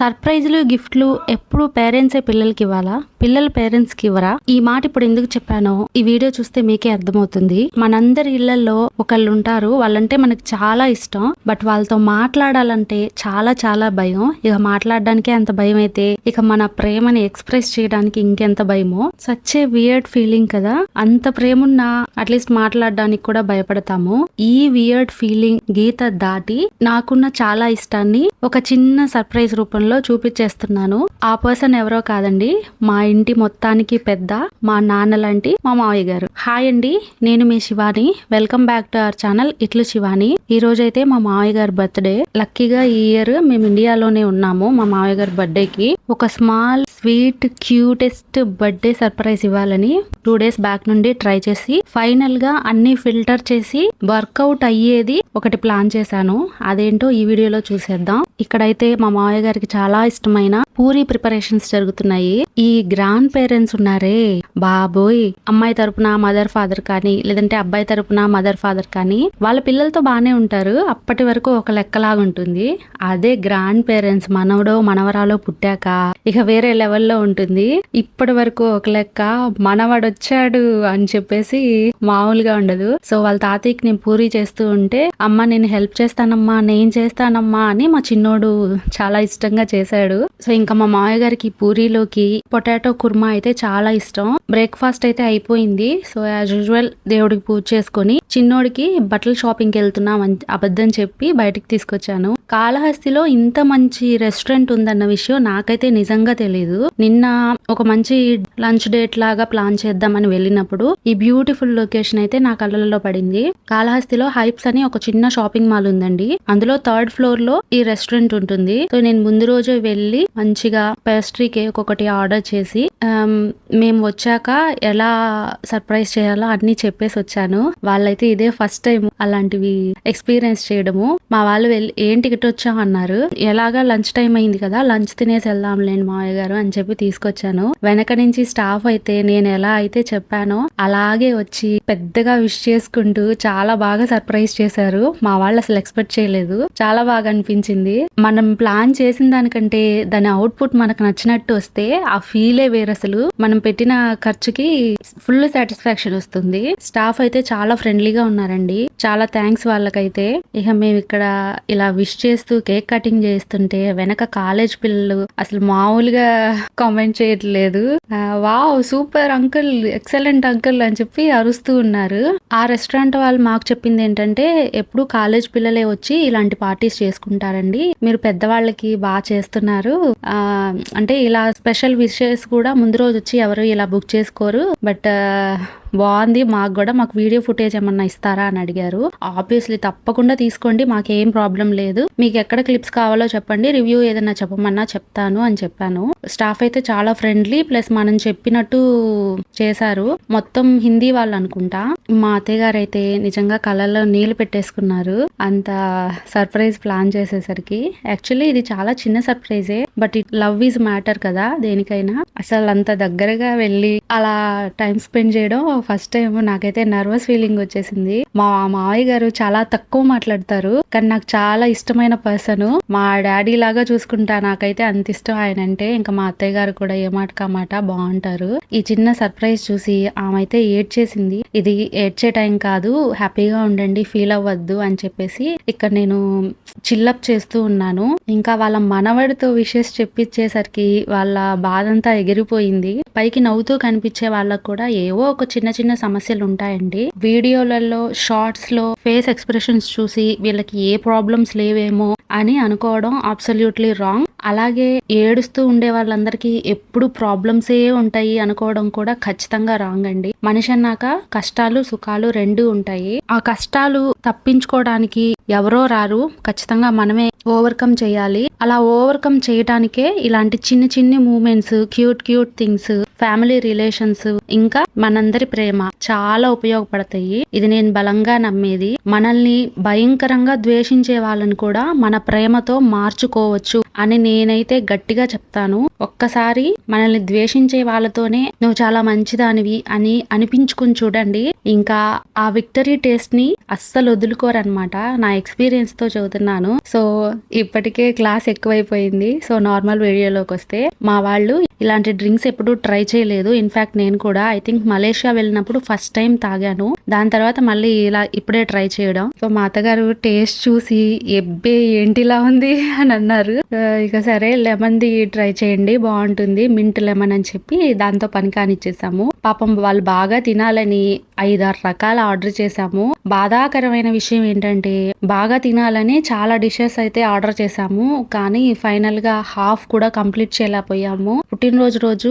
సర్ప్రైజ్లు గిఫ్ట్లు ఎప్పుడు పేరెంట్సే పిల్లలకి ఇవ్వాలా? పిల్లల పేరెంట్స్కి ఇవ్వరా? ఈ మాట ఇప్పుడు ఎందుకు చెప్పానో ఈ వీడియో చూస్తే మీకే అర్థమవుతుంది. మనందరి ఇళ్ళలో ఒకళ్ళు ఉంటారు వాళ్ళంటే మనకి చాలా ఇష్టం. బట్ వాళ్ళతో మాట్లాడాలంటే చాలా చాలా భయం. ఇక మాట్లాడడానికే అంత భయం అయితే ఇక మన ప్రేమని ఎక్స్ప్రెస్ చేయడానికి ఇంకెంత భయమో? సచ్చే వియర్డ్ ఫీలింగ్ కదా. అంత ప్రేమున్నా అట్లీస్ట్ మాట్లాడడానికి కూడా భయపడతాము. ఈ వియర్డ్ ఫీలింగ్ గీత దాటి నాకున్న చాలా ఇష్టాన్ని ఒక చిన్న సర్ప్రైజ్ రూపంలో చూపించేస్తున్నాను. ఆ పర్సన్ ఎవరో కాదండి మా ఇంటి మొత్తానికి పెద్ద మా నాన్న లాంటి మా మావయ్య గారు. హాయ్ అండి నేను మీ Shivani. Welcome back to our channel ఇట్లు శివాని. ఈ రోజు అయితే మా మావయ్య గారి బర్త్డే లక్కీగా ఈ ఇయర్ మేము ఇండియాలోనే ఉన్నాము మా మావయ్య గారి బర్త్డేకి ఒక small sweet cutest birthday surprise ఇవ్వాలని టూ డేస్ బ్యాక్ నుండి ట్రై చేసి ఫైనల్గా అన్ని ఫిల్టర్ చేసి వర్కౌట్ అయ్యేది ఒకటి ప్లాన్ చేశాను. అదేంటో ఈ వీడియోలో చూసేద్దాం. ఇక్కడైతే మా మావయ్య గారికి చాలా ఇష్టమైన పూరి ప్రిపరేషన్స్ జరుగుతున్నాయి. ఈ గ్రాండ్ పేరెంట్స్ ఉన్నారే? బాబోయ్! అమ్మాయి తరపున మదర్ ఫాదర్ కానీ లేదంటే అబ్బాయి తరపున మదర్ ఫాదర్ కానీ వాళ్ళ పిల్లలతో బాగానే ఉంటారు. అప్పటి వరకు ఒక లెక్కలాగా ఉంటుంది. అదే గ్రాండ్ పేరెంట్స్ మనవడో మనవరాలో పుట్టాక ఇక వేరే లెవెల్లో ఉంటుంది. ఇప్పటి వరకు ఒక లెక్క మనవడొచ్చాడు అని చెప్పేసి మామూలుగా ఉండదు. సో వాళ్ళ తాతయ్యకి నేను పూరి చేస్తూ ఉంటే అమ్మ నేను హెల్ప్ చేస్తానమ్మా నేను చేస్తానమ్మా అని మా చిన్నోడు చాలా ఇష్టంగా చేశాడు. సో ఇంకా మా మామయ్య గారికి పూరీలోకి పొటాటో కుర్మా అయితే చాలా ఇష్టం. బ్రేక్ఫాస్ట్ అయితే అయిపోయింది. సో యాజ్ యూజువల్ దేవుడికి పూజ చేసుకొని చిన్నోడికి బట్టల షాపింగ్కి వెళ్తున్నాం అని అబద్ధం చెప్పి బయటికి తీసుకొచ్చాను. కాళహస్తిలో ఇంత మంచి రెస్టారెంట్ ఉందన్న విషయం నాకైతే నిజంగా తెలియదు నిన్న ఒక మంచి లంచ్ డేట్ లాగా ప్లాన్ చేద్దామని వెళ్ళినప్పుడు ఈ బ్యూటిఫుల్ లొకేషన్ అయితే నా కళ్ళల్లో పడింది. కాళహస్తిలో హైప్స్ అని ఒక చిన్న షాపింగ్ మాల్ ఉందండి. అందులో థర్డ్ ఫ్లోర్లో ఈ రెస్టారెంట్ ఉంటుంది. సో నేను ముందు రోజే వెళ్ళి మంచిగా పేస్ట్రీ కేక్ ఒకటి ఆర్డర్ చేసి మేము వచ్చాక ఎలా సర్ప్రైజ్ చేయాలో అన్ని చెప్పేసి వచ్చాను. వాళ్ళైతే ఇదే ఫస్ట్ టైం అలాంటివి ఎక్స్పీరియన్స్ చేయడము. మా వాళ్ళు వెళ్ళి ఏం టికెట్ వచ్చాం అన్నారు. ఎలాగా లంచ్ టైం అయింది కదా లంచ్ తినేసి వెళ్దాంలేండి మావయ్య గారు అని చెప్పి తీసుకొచ్చాను. వెనక నుంచి స్టాఫ్ అయితే నేను ఎలా అయితే చెప్పానో అలాగే వచ్చి పెద్దగా విష్ చేసుకుంటూ చాలా బాగా సర్ప్రైజ్ చేశారు. మా వాళ్ళు అసలు ఎక్స్పెక్ట్ చేయలేదు. చాలా బాగా అనిపించింది. మనం ప్లాన్ చేసిన దానికంటే దాని అవుట్పుట్ మనకు నచ్చినట్టు వస్తే ఆ ఫీలే వేరు అసలు. మనం పెట్టిన ఖర్చుకి ఫుల్ సాటిస్ఫాక్షన్ వస్తుంది. స్టాఫ్ అయితే చాలా ఫ్రెండ్లీగా ఉన్నారండి. చాలా థ్యాంక్స్ వాళ్ళకైతే. ఇక మేము ఇక్కడ ఇలా విష్ చేస్తూ కేక్ కటింగ్ చేస్తుంటే వెనక కాలేజ్ పిల్లలు అసలు మామూలుగా కామెంట్ చేయట్లేదు. Wow super uncle excellent uncle అని చెప్పి అరుస్తూ ఉన్నారు. ఆ రెస్టారెంట్ వాళ్ళు మాకు చెప్పింది ఏంటంటే ఎప్పుడు కాలేజ్ పిల్లలే వచ్చి ఇలాంటి పార్టీస్ చేసుకుంటారండి. మీరు పెద్దవాళ్ళకి బాగా చేస్తున్నారు. ఆ, అంటే ఇలా స్పెషల్ విషెస్ కూడా ముందు రోజు వచ్చి ఎవరు ఇలా బుక్ చేసుకోరు. బట్ బాగుంది. మాకు కూడా మాకు వీడియో ఫుటేజ్ ఏమన్నా ఇస్తారా అని అడిగారు. ఆబ్వియస్లీ తప్పకుండా తీసుకోండి మాకేం ప్రాబ్లం లేదు. మీకు ఎక్కడ క్లిప్స్ కావాలో చెప్పండి రివ్యూ ఏదైనా చెప్పమన్నా చెప్తాను అని చెప్పాను. స్టాఫ్ అయితే చాలా ఫ్రెండ్లీ ప్లస్ మనం చెప్పినట్టు చేశారు. మొత్తం హిందీ వాళ్ళు అనుకుంటా. మా అత్తయ్య గారు అయితే నిజంగా కళ్ళల్లో నీళ్ళు పెట్టేసుకున్నారు. అంత సర్ప్రైజ్ ప్లాన్ చేసేసరికి యాక్చువల్లీ ఇది చాలా చిన్న సర్ప్రైజే but it love is matter కదా దేనికైనా. అసలు అంత దగ్గరగా వెళ్ళి అలా టైం స్పెండ్ చేయడం ఫస్ట్ టైం నాకైతే నర్వస్ ఫీలింగ్ వచ్చేసింది. మా మావయ్య గారు చాలా తక్కువ మాట్లాడతారు కానీ నాకు చాలా ఇష్టమైన పర్సన్. మా డాడీ లాగా చూసుకుంటా నాకైతే అంత ఇష్టం ఆయన అంటే ఇంకా మా అత్తయ్య గారు కూడా ఏ మాట కామాట బాగుంటారు. ఈ చిన్న సర్ప్రైజ్ చూసి ఆమె అయితే ఏడ్చేసింది. ఇది ఏడ్చే టైం కాదు హ్యాపీగా ఉండండి ఫీల్ అవ్వద్దు అని చెప్పేసి ఇక్కడ నేను చిల్లప్ చేస్తూ ఉన్నాను. ఇంకా వాళ్ళ మనవడితో విషెస్ చెప్పించేసరికి వాళ్ళ బాధంతా ఎగిరిపోయింది. పైకి నవ్వుతూ కనిపించే వాళ్ళకు కూడా ఏవో ఒక చిన్న చిన్న సమస్యలు ఉంటాయండి. వీడియోలలో షార్ట్స్లో ఫేస్ ఎక్స్ప్రెషన్స్ చూసి వీళ్ళకి ఏ ప్రాబ్లమ్స్ లేవేమో అని అనుకోవడం అబ్సల్యూట్లీ రాంగ్ అలాగే ఏడుస్తూ ఉండే వాళ్ళందరికీ ఎప్పుడు ప్రాబ్లమ్సే ఉంటాయి అనుకోవడం కూడా ఖచ్చితంగా రాంగ్ అండి. మనిషి అన్నాక కష్టాలు సుఖాలు రెండు ఉంటాయి. ఆ కష్టాలు తప్పించుకోవడానికి ఎవరో రారు ఖచ్చితంగా మనమే ఓవర్కమ్ చేయాలి. అలా ఓవర్కమ్ చేయటానికే ఇలాంటి చిన్న చిన్ని moments cute cute things family relations ఇంకా మనందరి ప్రేమ చాలా ఉపయోగపడతాయి. ఇది నేను బలంగా నమ్మేది. మనల్ని భయంకరంగా ద్వేషించే వాళ్ళని కూడా మన ప్రేమతో మార్చుకోవచ్చు అని నేనైతే గట్టిగా చెప్తాను. ఒక్కసారి మనల్ని ద్వేషించే వాళ్ళతోనే నువ్వు చాలా మంచిదానివి అని అనిపించుకుని చూడండి. ఇంకా ఆ విక్టరీ టేస్ట్ని అస్సలు వదులుకోరనమాట నా ఎక్స్పీరియన్స్తో చదువుతున్నాను. సో ఇప్పటికే క్లాస్ ఎక్కువైపోయింది. సో నార్మల్ వీడియోలోకి వస్తే మా వాళ్ళు ఇలాంటి డ్రింక్స్ ఎప్పుడు ట్రై చేయలేదు. ఇన్ఫాక్ట్ నేను కూడా ఐ థింక్ మలేషియా వెళ్ళినప్పుడు ఫస్ట్ టైం తాగాను. దాని తర్వాత మళ్ళీ ఇలా ఇప్పుడే ట్రై చేయడం. సో మా అత్తగారు టేస్ట్ చూసి ఎబ్బే ఏంటిలా ఉంది? అని అన్నారు. ఇక సరే లెమన్ ది ట్రై చేయండి బాగుంటుంది మింట్ లెమన్ అని చెప్పి దాంతో పని కానిచ్చేసాము పాపం వాళ్ళు బాగా తినాలని ఐదారు రకాల ఆర్డర్ చేసాము. బాధాకరమైన విషయం ఏంటంటే బాగా తినాలని చాలా డిషెస్ అయితే ఆర్డర్ చేసాము. కానీ ఫైనల్గా హాఫ్ కూడా కంప్లీట్ చేయలేకపోయాము. పుట్టినరోజు రోజు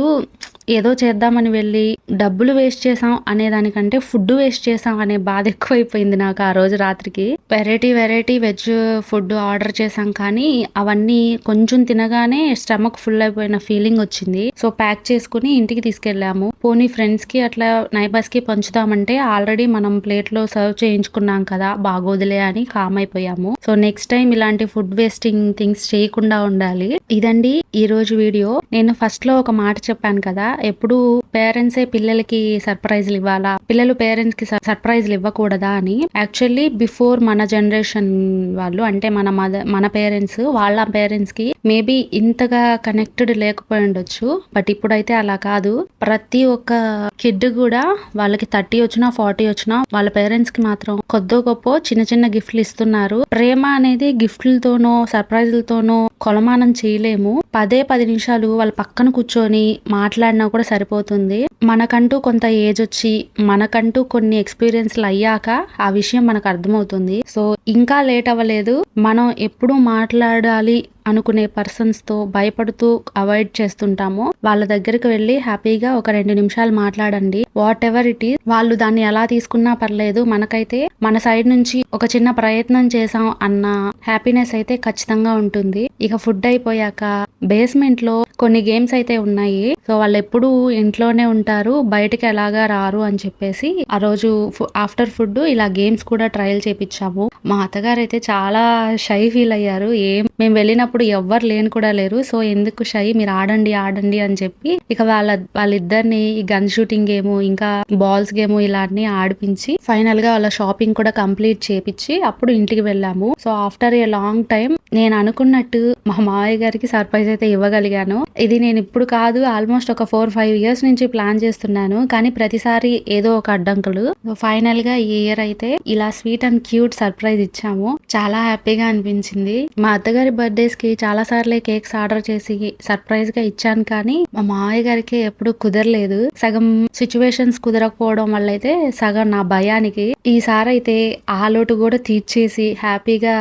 ఏదో చేద్దామని వెళ్ళి డబ్బులు వేస్ట్ చేసాం అనే దానికంటే ఫుడ్ వేస్ట్ చేసాం అనే బాధ ఎక్కువైపోయింది నాకు ఆ రోజు రాత్రికి. Variety variety veg food order చేసాం కానీ అవన్నీ కొంచెం తినగానే స్టమక్ ఫుల్ అయిపోయిన ఫీలింగ్ వచ్చింది. సో ప్యాక్ చేసుకుని ఇంటికి తీసుకెళ్ళాము పోనీ ఫ్రెండ్స్కి అట్లా నైబర్స్కి పంచుదామంటే ఆల్రెడీ మనం ప్లేట్లో సర్వ్ చేయించుకున్నాం కదా బాగోదులే అని కామ్ అయిపోయాము. సో నెక్స్ట్ టైం ఇలాంటి ఫుడ్ వేస్టింగ్ థింగ్స్ చేయకుండా ఉండాలి. ఇదండి ఈ రోజు వీడియో నేను ఫస్ట్లో ఒక మాట చెప్పాను కదా ఎప్పుడు పేరెంట్సే పిల్లలకి సర్ప్రైజ్లు ఇవ్వాలా? పిల్లలు పేరెంట్స్కి సర్ప్రైజ్లు ఇవ్వకూడదా అని యాక్చువల్లీ బిఫోర్ మన జనరేషన్ వాళ్ళు అంటే మన మదర్ మన పేరెంట్స్ వాళ్ళ పేరెంట్స్కి మేబీ ఇంతగా కనెక్టెడ్ లేకపోయి ఉండొచ్చు. బట్ ఇప్పుడైతే అలా కాదు. ప్రతి ఒక్క కిడ్ కూడా వాళ్ళకి థర్టీ వచ్చినా ఫార్టీ వచ్చినా వాళ్ళ పేరెంట్స్కి మాత్రం కొద్దో గొప్ప చిన్న చిన్న గిఫ్ట్లు ఇస్తున్నారు. ప్రేమ అనేది గిఫ్ట్లతోనో సర్ప్రైజ్లతోనో కొలమానం చేయలేము. పదే పది నిమిషాలు వాళ్ళ పక్కన కూర్చొని మాట్లాడినా కూడా సరిపోతుంది. మనకంటూ కొంత ఏజ్ వచ్చి మనకంటూ కొన్ని ఎక్స్పీరియన్స్లు అయ్యాక ఆ విషయం మనకు అర్థమవుతుంది. సో ఇంకా లేట్ అవ్వలేదు. మనం ఎప్పుడు మాట్లాడాలి అనుకునే పర్సన్స్తో భయపడుతూ అవాయిడ్ చేస్తుంటామో. వాళ్ళ దగ్గరికి వెళ్ళి హ్యాపీగా ఒక రెండు నిమిషాలు మాట్లాడండి. వాట్ ఎవర్ ఇట్ ఈస్ వాళ్ళు దాన్ని ఎలా తీసుకున్నా పర్లేదు. మనకైతే మన సైడ్ నుంచి ఒక చిన్న ప్రయత్నం చేసాం అన్న హ్యాపీనెస్ అయితే ఖచ్చితంగా ఉంటుంది. ఇక ఫుడ్ అయిపోయాక బేస్మెంట్లో కొన్ని గేమ్స్ అయితే ఉన్నాయి. సో వాళ్ళు ఎప్పుడు ఇంట్లోనే ఉంటారు బయటకి ఎలాగా రారు అని చెప్పేసి ఆ రోజు ఆఫ్టర్ ఫుడ్ ఇలా గేమ్స్ కూడా ట్రయల్ చేపించాము మా అత్తగారు అయితే చాలా షై ఫీల్ అయ్యారు. ఏం మేము వెళ్ళినప్పుడు ఎవ్వరు లేని కూడా లేరు. సో ఎందుకు షై? మీరు ఆడండి ఆడండి అని చెప్పి ఇక వాళ్ళ వాళ్ళిద్దరిని ఈ గన్ షూటింగ్ గేమ్ ఇంకా బాల్స్ గేమ్ ఇలా అన్ని ఆడిపించి ఫైనల్గా వాళ్ళ షాపింగ్ కూడా కంప్లీట్ చేపించి అప్పుడు ఇంటికి వెళ్ళాము. So after a long time నేను అనుకున్నట్టు మా మావయ్య గారికి సర్ప్రైజ్ అయితే ఇవ్వగలిగాను. ఇది నేను ఇప్పుడు కాదు ఆల్మోస్ట్ ఒక ఫోర్ ఫైవ్ ఇయర్స్ నుంచి ప్లాన్ చేస్తున్నాను. కానీ ప్రతిసారి ఏదో ఒక అడ్డంకులు. ఫైనల్గా ఈ ఇయర్ అయితే ఇలా స్వీట్ అండ్ క్యూట్ సర్ప్రైజ్ ఇచ్చాము. చాలా హ్యాపీగా అనిపించింది. మా అత్తగారి బర్త్డేస్కి చాలా సార్లే కేక్స్ ఆర్డర్ చేసి సర్ప్రైజ్గా ఇచ్చాను. కానీ మా మావయ్య గారికి ఎప్పుడు కుదరలేదు. సగం సిచ్యువేషన్స్ కుదరకపోవడం వల్ల అయితే సగం నా భయానికి ఈసారి అయితే ఆ లోటు కూడా తీర్చేసి హ్యాపీగా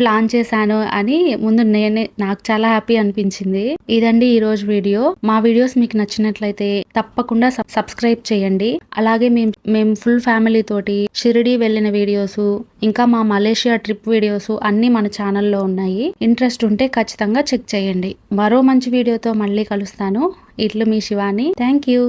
ప్లాన్ చేశాను అని ముందు నేనే నాకు చాలా హ్యాపీ అనిపించింది. ఇదండి ఈ రోజు వీడియో. మా వీడియోస్ మీకు నచ్చినట్లయితే తప్పకుండా సబ్- సబ్స్క్రైబ్ చేయండి. అలాగే మేము మేము ఫుల్ ఫ్యామిలీ తోటి షిరిడి వెళ్ళిన వీడియోస్ ఇంకా మా మలేషియా ట్రిప్ వీడియోస్ అన్ని మన ఛానల్లో ఉన్నాయి. ఇంట్రెస్ట్ ఉంటే ఖచ్చితంగా చెక్ చేయండి. మరో మంచి వీడియోతో మళ్ళీ కలుస్తాను. ఇట్లు మీ శివాని. Thank you.